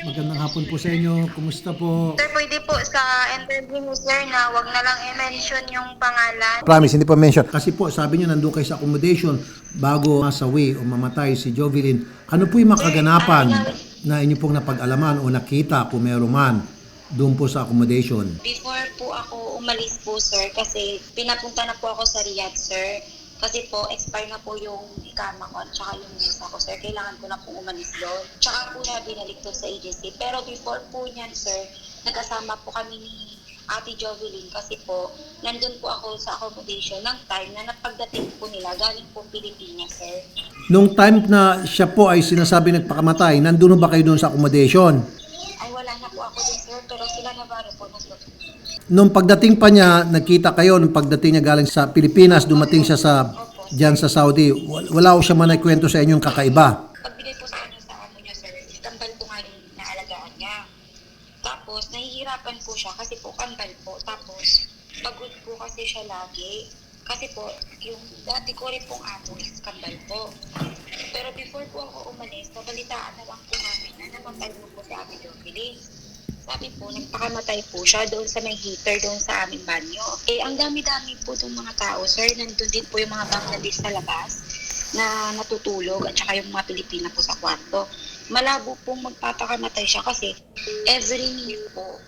Magandang hapon po sa inyo. Kumusta po? Sir, pwede po sa interview mo, sir, na wag na lang i-mention yung pangalan. Promise, hindi po mention. Kasi po, sabi niyo nandun kayo sa accommodation bago masawi o mamatay si Jovelyn. Ano po yung makaganapan na inyo pong napag-alaman o nakita kung meron man doon po sa accommodation? Before po ako umalis po, sir, kasi pinapunta na po ako sa Riyadh, sir. Kasi po, expire na po yung ikama ko at saka yung visa ko, sir. Kailangan ko na po umalis doon. Tsaka po siya binalik doon sa agency. Pero before po niyan, sir, nagkasama po kami ni Ate Jovelyn kasi po, nandun po ako sa accommodation ng time na napagdating po nila galing po Pilipinas, sir. Nung time na siya po ay sinasabi nagpakamatay, nandun ba kayo doon sa accommodation? Ay, wala na po ako din, sir. Pero sila po nandun. Nung pagdating pa niya, nagkita kayo, nung pagdating niya galing sa Pilipinas, dumating siya sa dyan sa Saudi, wal- wala ko siya man kwento sa inyong kakaiba. Pagbigay po sa kanya sa amo niya, sir, kambal po nga yung naalagaan niya. Tapos, nahihirapan po siya kasi po kambal po. Tapos, pagod po kasi siya lagi. Kasi po, yung dati ko rin pong amo is kambal po. Pero before po ako umalis, nabalitaan na lang po namin na namatay mo po si Ate Jovelyn. Sabi po, nagpakamatay po siya doon sa may heater doon sa aming banyo. Eh, ang dami-dami po itong mga tao, sir. Nandun din po yung mga Bangladesh sa labas na natutulog at saka yung mga Pilipina po sa kwarto. Malabo pong magpapakamatay siya kasi every minute po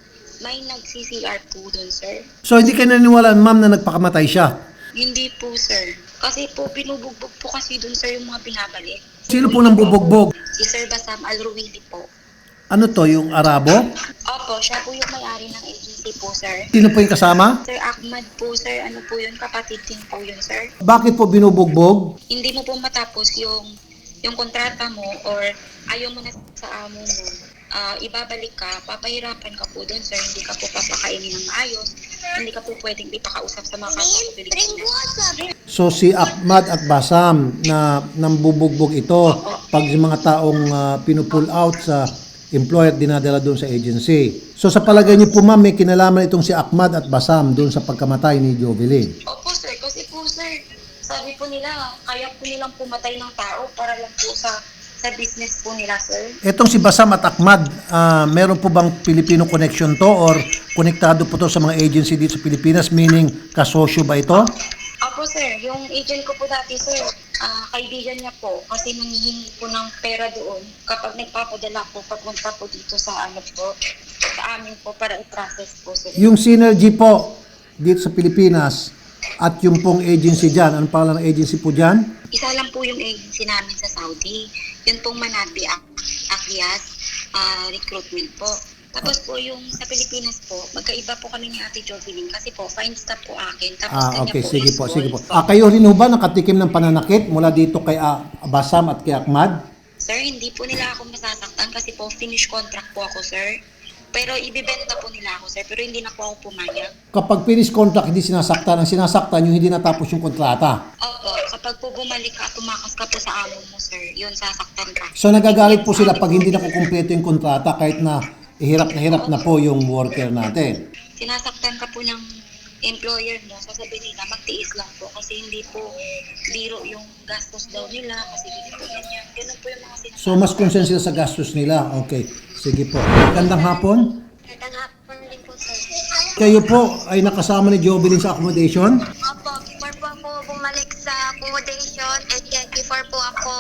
may nag-CCR po doon, sir. So hindi kayo naniniwalaan, ma'am, na nagpakamatay siya? Hindi po, sir. Kasi po, binubugbog po kasi doon, sir, yung mga binabalik. Sino po nang bubugbog? Si Sir Basam Al-Ruwili po. Ano to, yung Arabo? Opo, siya po yung may-ari ng agency po, sir. Sino po yung kasama? Sir Ahmad po, sir. Ano po yun? Kapatid din po yun, sir. Bakit po binubugbog? Hindi mo po matapos yung yung kontrata mo or ayaw mo na sa amo mo, ah, ibabalik ka, papahirapan ka po doon, sir. Hindi ka po papakainin ng maayos. Hindi ka po pwedeng ipakausap sa mga Pilipinas. So si Ahmad at Basam na nambubugbog ito pag yung mga taong uh, pinupull out sa employer dinadala doon sa agency. So sa palagay niyo po ma'am, may kinalaman itong si Ahmad at Basam doon sa pagkamatay ni Jovelyn. Opo, sir. Kasi po, sir, sabi po nila, kaya po nilang pumatay ng tao para lang po sa sa business po nila, sir. Itong si Basam at Ahmad, ah, meron po bang Filipino connection to or konektado po to sa mga agency dito sa Pilipinas, meaning kasosyo ba ito? Opo, sir. Yung agent ko po dati, sir, ah, kaibigan niya po kasi nangihingi po ng pera doon kapag nagpapadala po papunta po dito sa ano po, sa amin po para i-process po, sir. Yung synergy po dito sa Pilipinas at yung pong agency dyan, anong pangalan ng agency po dyan? Isa lang po yung agency namin sa Saudi. Yun pong Manabi Ak- Akyas ah, recruitment po. Tapos po yung sa Pilipinas po, magkaiba po kami ni Ate Jovelyn kasi po fine staff po akin. Tapos Ah, kanya okay, po sige is po, sige po. gold. Ah, kayo rin ho ba nakatikim ng pananakit mula dito kay ah, Basam at kay Ahmad? Sir, hindi po nila ako masasaktan kasi po finish contract po ako, sir. Pero ibibenta po nila ako, sir. Pero hindi na po ako pumayag. Kapag finish contract, hindi sinasaktan. Ang sinasaktan yung hindi natapos yung kontrata. Opo, kapag po bumalik ka, tumakas ka po sa amo mo, sir. Yun, sasaktan ka. So nagagalit po sila pag hindi na kukumpleto yung kontrata kahit na hirap na hirap na po yung worker natin. Sinasaktan ka po ng employer mo, sasabihin nila, magtiis lang po kasi hindi po biro yung gastos daw nila kasi ganito ganyan. Ganun po yung mga sinasabi. So mas concern sila sa gastos nila. Okay, sige po. Gandang hapon. Magandang hapon din po, sir. Kayo po ay nakasama ni Jovelyn sa accommodation? Opo, before po ako bumalik sa accommodation and then before po ako.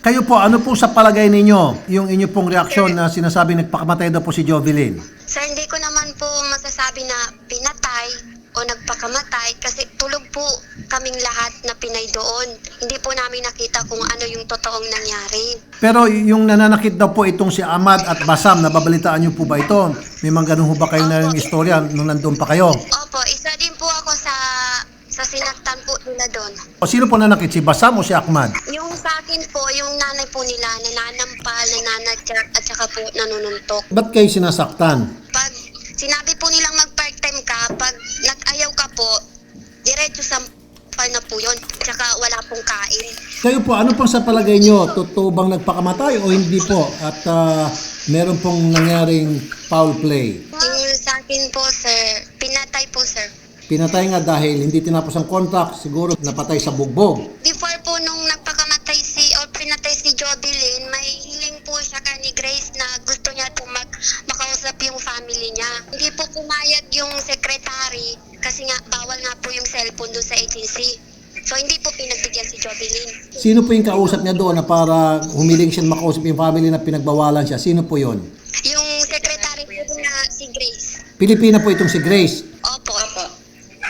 Kayo po, ano po sa palagay ninyo yung inyo pong reaksyon na sinasabi nagpakamatay daw po si Jovelyn? Sir, hindi ko naman po masasabi na pinatay o nagpakamatay kasi tulog po kaming lahat na pinay doon. Hindi po namin nakita kung ano yung totoong nangyari. Pero yung nananakit daw po itong si Ahmad at Basam, nababalitaan niyo po ba ito? May mga ganun ho ba kayo na yung istorya nung nandun pa kayo? Opo, isa din po ako sa sa sinaktan po nila doon. O sino po nanakit? Si Basam o si Ahmad? Yung sa akin po, yung nanay po nila, nananampal, nananadyak, at saka po nanununtok. Ba't kayo sinasaktan? pag sinabi po nilang mag-part-time ka, pag nag-ayaw ka po, diretso sa pal na po yun. Tsaka wala pong kain. Kayo po, ano pong sa palagay nyo? Totoo bang nagpakamatay o hindi po? At ah, meron pong nangyaring foul play? Yung sa akin po, sir, pinatay po, sir. Pinatay nga dahil hindi tinapos ang contract, siguro napatay sa bugbog. Before po nung or pinatay si Jobilin, may hiling po ni Grace na gusto niya po mag, makausap yung family niya. Hindi po pumayag yung secretary kasi nga bawal nga po yung cellphone doon sa agency. So hindi po pinagbigyan si Jovelyn. Sino po yung kausap niya doon na para humiling siya makausap yung family na pinagbawalan siya? Sino po yon? Yung secretary po doon na si Grace. Pilipina po itong si Grace. Opo. Opo.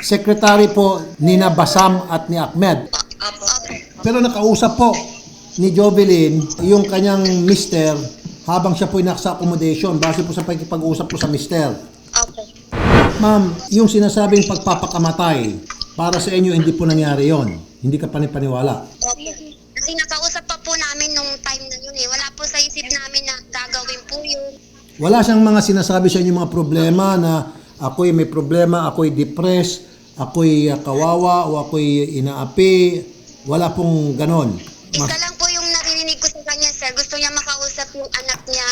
Secretary po ni na Basam at ni Ahmed. Opo. Opo. Pero nakausap po ni Jovelyn yung kanyang mister habang siya po ay nasa accommodation base po sa pagkipag-usap po sa mister. Opo. Ma'am, yung sinasabing pagpapakamatay, para sa inyo hindi po nangyari yon. Hindi ka panipaniwala. Opo. Kasi nakausap pa po namin nung time na yun eh. Wala po sa isip namin na gagawin po yun. Wala siyang mga sinasabi sa inyo mga problema na ako'y may problema, ako'y depressed, ako'y kawawa o ako'y inaapi. Wala pong ganon. Isa lang po yung narinig ko sa kanya, sir. Gusto niya makausap yung anak niya,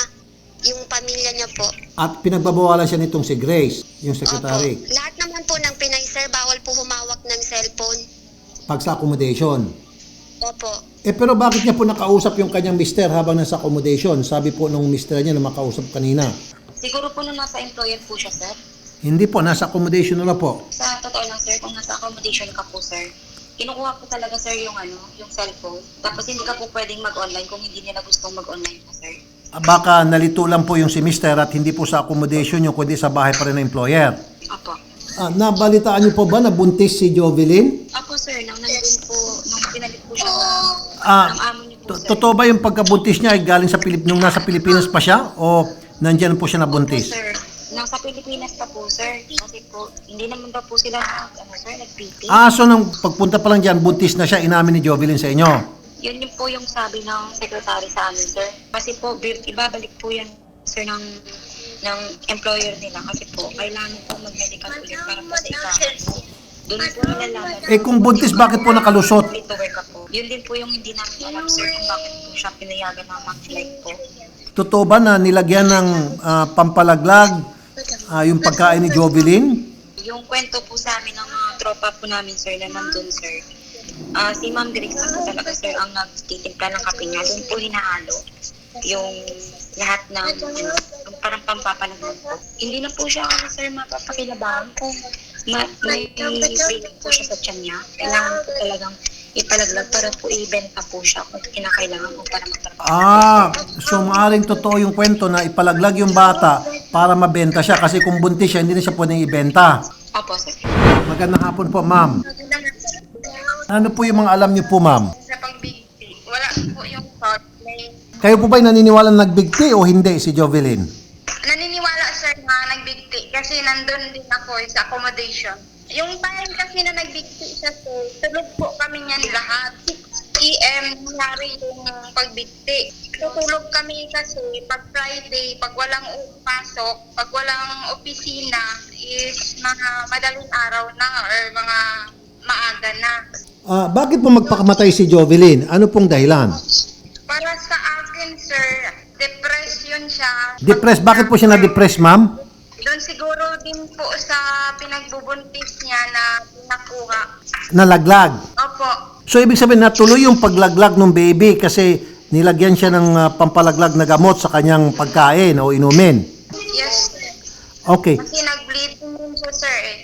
yung pamilya niya po. at pinagbabawalan siya nitong si Grace, yung secretary, Opo. Lahat naman po ng Pinay, sir, bawal po humawak ng cellphone. pag sa accommodation. Opo. Eh pero bakit niya po nakausap yung kanyang mister habang nasa accommodation? Sabi po nung mister niya na makausap kanina. Siguro po nung nasa employer po siya, sir. Hindi po, nasa accommodation na po. Sa totoo lang, sir, kung nasa accommodation ka po, sir, kinukuha ko talaga, sir, yung ano, yung cellphone. Tapos hindi ka po pwedeng mag-online kung hindi nila gustong mag-online po, sir. Ah, Baka nalito lang po yung si mister at hindi po sa accommodation yung kundi sa bahay pa rin ng employer. Opo. Ah, nabalitaan niyo po ba na buntis si Jovelyn? Opo, sir, nang nandun po, nung pinalit po siya Ah, ng amo niyo po, To- sir. Totoo ba yung pagkabuntis niya ay galing sa Pilip nung nasa Pilipinas pa siya o nandyan po siya nabuntis? Sir, nasa Pilipinas pa po, sir. Kasi po, hindi naman daw po sila, ano, sir, nag-PT. Ah, so nung pagpunta pa lang dyan, buntis na siya, inamin ni Jovelyn sa inyo. Yun yung po yung sabi ng secretary sa amin, sir. Kasi po, bi- ibabalik po yan, sir, ng ng employer nila kasi po, kailangan po mag-medical ulit para po sa ikaw. Doon po nilalaman. Eh kung buntis, bakit po nakalusot? Work po. Yun din po yung hindi namin alam, sir, kung bakit po siya pinayagan ng mag-flight po. Totoo ba na nilagyan ng ah, pampalaglag ah, yung pagkain ni Jovelyn? Yung kwento po sa amin ng mga tropa po namin, sir, na nandun, sir. Ah, si Ma'am Grace kasi talaga, sir, ang nagtitimpla ng kape niya. Doon po hinahalo yung lahat ng ano, parang pampapalagay po. Hindi na po siya, ano, sir, mapapakilabangan kung ma may breathing po siya sa tiyan niya. Kailangan po talagang ipalaglag para po ibenta po siya kung kinakailangan po para magtrabaho. Ah, so maaring totoo yung kwento na ipalaglag yung bata para mabenta siya kasi kung buntis siya, hindi na siya pwedeng ibenta. Opo, sir. Magandang hapon po, ma'am. Ano po yung mga alam niyo po, ma'am? Sa pagbigti, wala po yung thought. May Kayo po ba'y naniniwala na nagbigti o hindi si Jovelyn? naniniwala sir na nagbigti kasi nandun din ako eh, sa accommodation. Yung time kasi na nagbigti siya sir, tulog po kami niyan lahat. 6 p.m. nangyari yung pagbigti. Tutulog kami kasi pag Friday, pag walang pasok, pag walang opisina, is mga madaling araw na or mga maaga na. Ah, bakit po magpakamatay si Jovelyn? Ano pong dahilan? Para sa akin sir, depression siya. Depressed. Bakit po siya na-depress, ma'am? Doon siguro din po sa pinagbubuntis niya na pinakuha. Nalaglag. Opo. So, ibig sabihin, natuloy yung paglaglag ng baby kasi nilagyan siya ng ah, pampalaglag na gamot sa kanyang pagkain o inumin. Yes. Okay. Kasi nag-bleeding din siya, sir eh.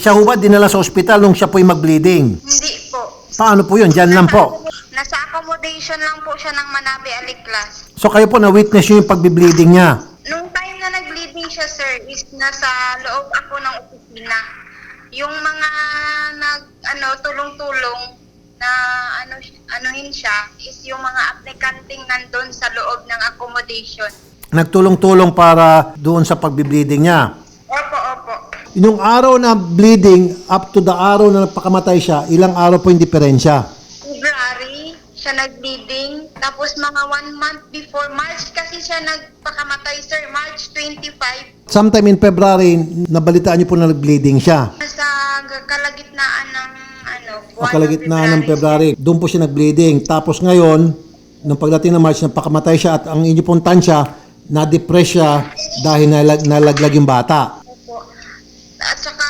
Siya ho ba dinala sa ospital nung siya po'y mag-bleeding? Hindi po. Paano po yun? Diyan lang po. Nasa accommodation lang po siya ng Manabi Aliklas. So, kayo po na-witness yung pagbi-bleeding niya. Nung time na nag-bleeding siya, sir, is nasa loob ako ng opisina. Yung mga nag, ano, tulong-tulong na ano, anuhin siya is yung mga aplikanteng nandun sa loob ng accommodation. Nagtulong-tulong para doon sa pagbi-bleeding niya. Opo, opo. Yung araw na bleeding, up to the araw na nagpakamatay siya, ilang araw po yung diferensya? February, siya nag-bleeding. Tapos mga one month before March kasi siya nagpakamatay, sir. March 25. Sometime in February, nabalitaan niyo po na nag-bleeding siya. Sa kalagitnaan ng ano, O kalagitnaan ng February, doon po siya nag-bleeding. Tapos ngayon, nung pagdating ng March, napakamatay siya at ang inyo pong tansya, na-depress siya dahil nalag, nalaglag yung bata. Opo. At saka,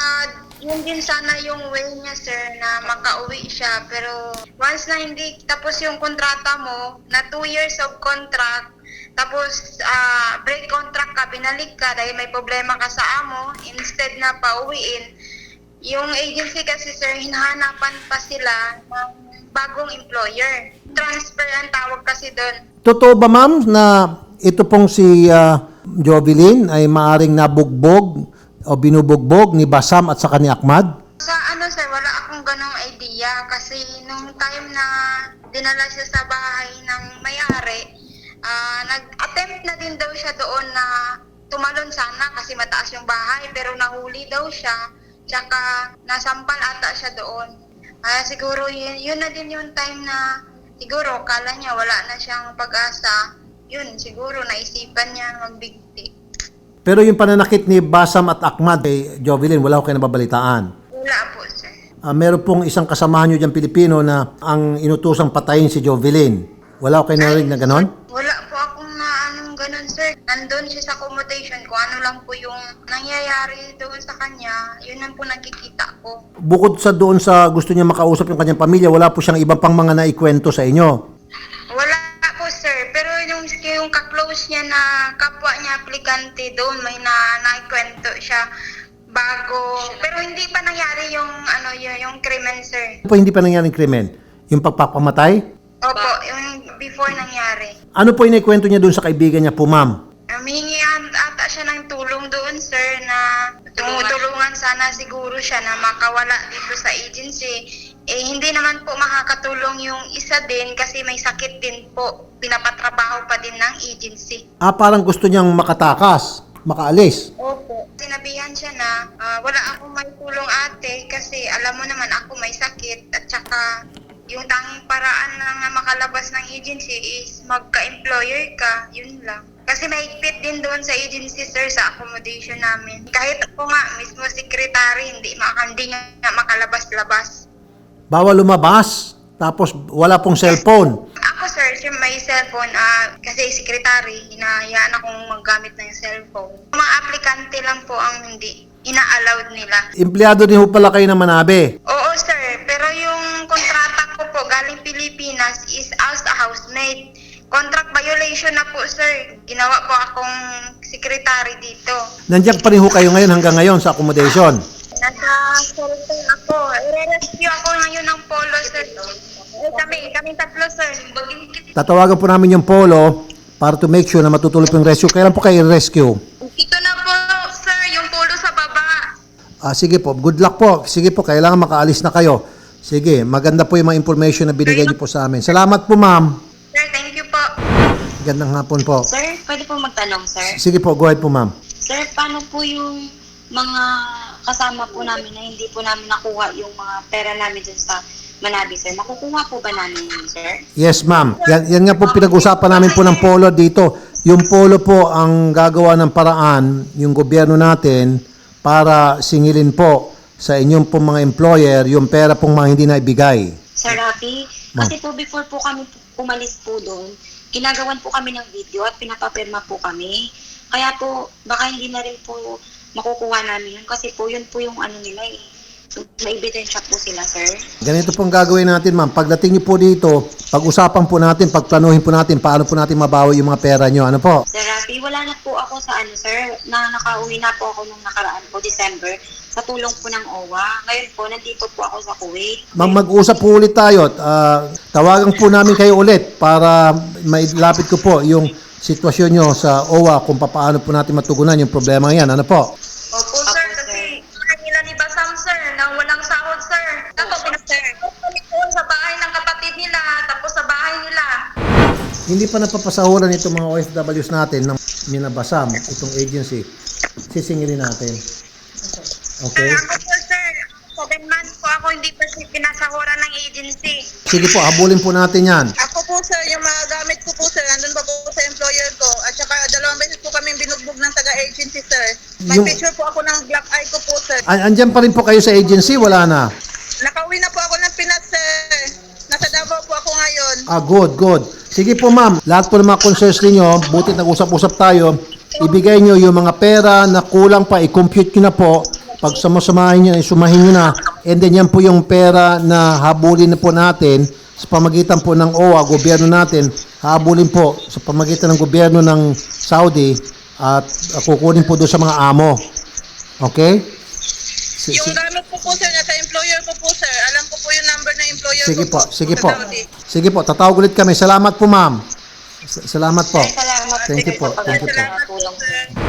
yun din sana yung way niya, sir, na makauwi siya. Pero once na hindi tapos yung kontrata mo, na two years of contract, Tapos, ah, break contract ka, binalik ka dahil may problema ka sa amo, instead na pauwiin, yung agency kasi sir, hinahanapan pa sila ng bagong employer. Transfer ang tawag kasi doon. Totoo ba ma'am na ito pong si ah, Jovelyn ay maaring nabugbog o binubugbog ni Basam at saka ni Ahmad? Sa ano sir, wala akong ganong idea kasi nung time na dinala siya sa bahay ng may-ari, ah, nag-attempt na din daw siya doon na tumalon sana kasi mataas yung bahay pero nahuli daw siya tsaka nasampal ata siya doon. Ah, siguro yun, yun na din yung time na siguro kala niya wala na siyang pag-asa. Yun, siguro naisipan niya magbigti. Pero yung pananakit ni Basam at Ahmad kay Jovelyn, wala ko kayo nababalitaan. Wala po sir. Ah, meron pong isang kasamahan nyo dyan Pilipino na ang inutusang patayin si Jovelyn. Wala ko kayo narinig na ganon? Wala ganun, sir. Nandun siya sa accommodation ko. Ano lang po yung nangyayari doon sa kanya. Yun lang po nakikita ko. Bukod sa doon sa gusto niya makausap yung kanyang pamilya, wala po siyang iba pang mga naikwento sa inyo. Wala po, sir. Pero yung, yung kaklose niya na kapwa niya aplikante doon, may na naikwento siya bago. Pero hindi pa nangyari yung ano yung, yung krimen, sir. Po hindi pa nangyaring krimen? Yung pagpapamatay? Opo, yung before nangyari. Ano po inikwento niya doon sa kaibigan niya po, ma'am? Humingi ata siya ng tulong doon, sir, na tumutulungan sana siguro siya na makawala dito sa agency. Eh, hindi naman po makakatulong yung isa din kasi may sakit din po. Pinapatrabaho pa din ng agency. Ah, parang gusto niyang makatakas, makaalis. Opo. Sinabihan siya na ah, wala akong may tulong ate kasi alam mo naman ako may sakit at saka yung tanging paraan na makalabas ng agency is magka-employer ka, yun lang. Kasi mahigpit din doon sa agency, sir, sa accommodation namin. Kahit ako nga, mismo secretary, hindi, hindi niya nga makalabas-labas. Bawal lumabas, tapos wala pong cellphone. Ako, sir, may cellphone, ah, kasi secretary, hinahayaan akong maggamit ng cellphone. Mga aplikante lang po ang hindi ina-allowed nila. Empleyado din ho pala kayo ng Manabe. Oo, Pilipinas is as a housemaid. Contract violation na po, sir. Ginawa po akong secretary dito. Nandiyan pa rin ho kayo ngayon hanggang ngayon sa accommodation. Nasa cellphone ako. I-rescue ako ngayon ng polo, sir. Eh, kami, kami tatlo, sir. Tatawagan po namin yung polo para to make sure na matutuloy po yung rescue. Kailan po kayo rescue? Ito na po, sir, yung polo sa baba. Ah, sige po, good luck po. Sige po, kailangan makaalis na kayo. Sige, maganda po yung mga information na binigay niyo po sa amin. Salamat po, ma'am. Sir, thank you po. Gandang hapon po. Sir, pwede po magtanong, sir? Sige po, go ahead po, ma'am. Sir, paano po yung mga kasama po namin na hindi po namin nakuha yung mga pera namin dun sa Manabi, sir? Makukuha po ba namin yun, sir? Yes, ma'am. Yan, yan nga po pinag-usapan namin po ng polo dito. Yung polo po ang gagawa ng paraan, yung gobyerno natin, para singilin po sa inyong pong mga employer yung pera pong mga hindi na ibigay. Sir Rafi, kasi po before po kami umalis po doon, ginagawan po kami ng video at pinapapirma po kami. Kaya po, baka hindi na rin po makukuha namin yun kasi po yun po yung ano nila eh. May ebidensya po sila, sir. Ganito pong gagawin natin, ma'am. Pagdating niyo po dito, pag-usapan po natin, pagplanuhin po natin, paano po natin mabawi yung mga pera niyo. Ano po? Sir Rafi, wala na po ako sa ano, sir. Na nakauwi na po ako nung nakaraan po, December, sa tulong po ng OWA. Ngayon po, nandito po ako sa Kuwait. Ma'am, mag-usap po ulit tayo. at, ah, tawagan po namin kayo ulit para mailapit ko po yung sitwasyon nyo sa OWA kung paano po natin matugunan yung problema yan. Ano po? Opo, sir, kasi kaya nila ni Basam, sir, na walang sahod, sir. Kami po sa bahay ng kapatid nila, tapos sa bahay nila. Hindi pa napapasahuran itong mga OFWs natin ng minabasam, itong agency. Sisingilin natin. Okay? Sir, ako po, sir. Seven months po ako, hindi pa siya pinasahuran ng agency. Sige po, habulin po natin yan. Ako po sir, yung mga gamit ko po sir, nandun pa po sa employer ko. At saka dalawang beses po kami binugbog ng taga-agency sir. May Yung- picture po ako ng black eye ko po sir. An- andyan pa rin po kayo sa agency? Wala na? Nakauwi na po ako ng Pinas sir. Nasa Davao po ako ngayon. Ah, good, good. Sige po ma'am, lahat po ng mga concerns ninyo, buti nag-usap-usap tayo, ibigay nyo yung mga pera na kulang pa, i-compute nyo na po. Pag samasamahin nyo, isumahin nyo na. And then yan po yung pera na habulin na po natin sa pamagitan po ng OWA, gobyerno natin, habulin po sa pamagitan ng gobyerno ng Saudi at kukunin po doon sa mga amo. Okay? Si- Yung si- gamit ko po sir, nasa employer ko po sir. Alam ko po yung number ng employer sige ko po, sige po. Saudi. Sige po, tatawag ulit kami. Salamat po, ma'am. Salamat po. Salamat Thank you po. Thank you po. Salamat po.